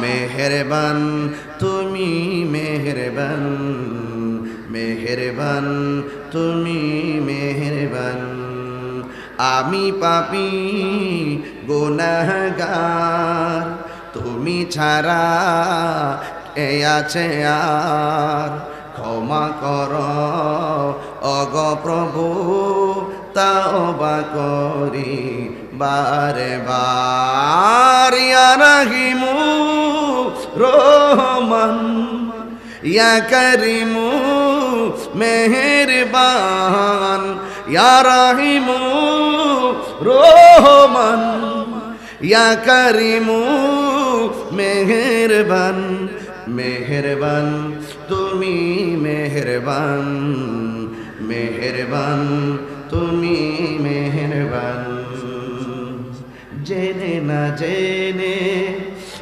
মেহেরবান, তুমি মেহেরবান মেহেরবান, তুমি মেহেরবান। আমি পাপি, গুনাহগার, তুমি ছাড়া আছে আর? ক্ষমা কর, অগ প্রভু তাও বা করি বারে বার ইয়া রাহিমু রহমান, ইয়া করিমু মেহেরবান, ইয়া রাহিমু রহমান, ইয়া করিমু মেহেরবান মেহেরবান, তুমি মেহেরবান মেহেরবান, তুমি মেহেরবান। জেনে না জেনে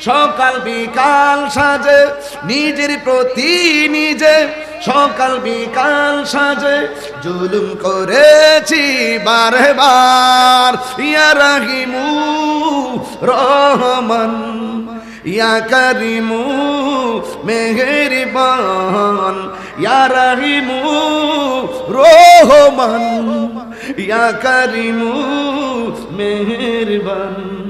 সকাল বিকাল সাজে, নিজের প্রতি নিজে। সকাল বিকাল সাজে, জুলুম করেছি বারে বার ইয়া রাহিমু, রহমান, ইয়া করিমু, মেহেরবান। ইয়া রাহিমু, রহমান, ইয়া করিমু, মেহেরবান।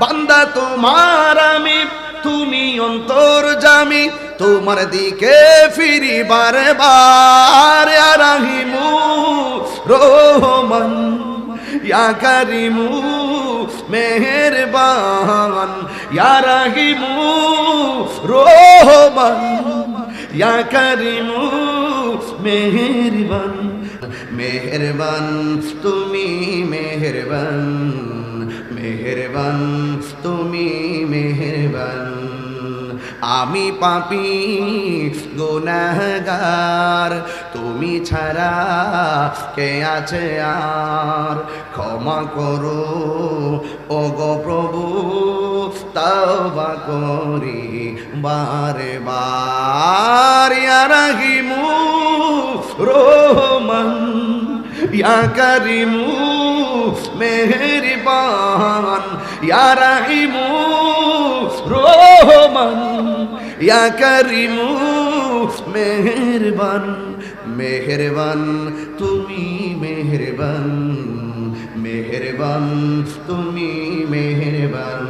বান্দা, তোমার আমি, তুমি অন্তর জামি, তোমার দিকে ফিরি বারে বার রাহিমু, রোহমান, ইয়া করিমু, মেহেরবান, ইয়া রাহিমু, রোহমান, ইয়া করিমু, মেহেরবান মেহেরবান, তুমি মেহেরবান। মেহেরবান, তুমি মেহেরবান। আমি পাপি, গুনাহগার, তুমি ছাড়া কে আছে আর? ক্ষমা করো ও গো প্রভু তবা করি বারে বার রাহিমু রহমান। ইয়া করিমু মেহেরবান, ইয়া রাহিমু রহমান, ইয়া করিমু মেহেরবান মেহেরবান তুমি মেহেরবান মেহেরবান তুমি মেহেরবান।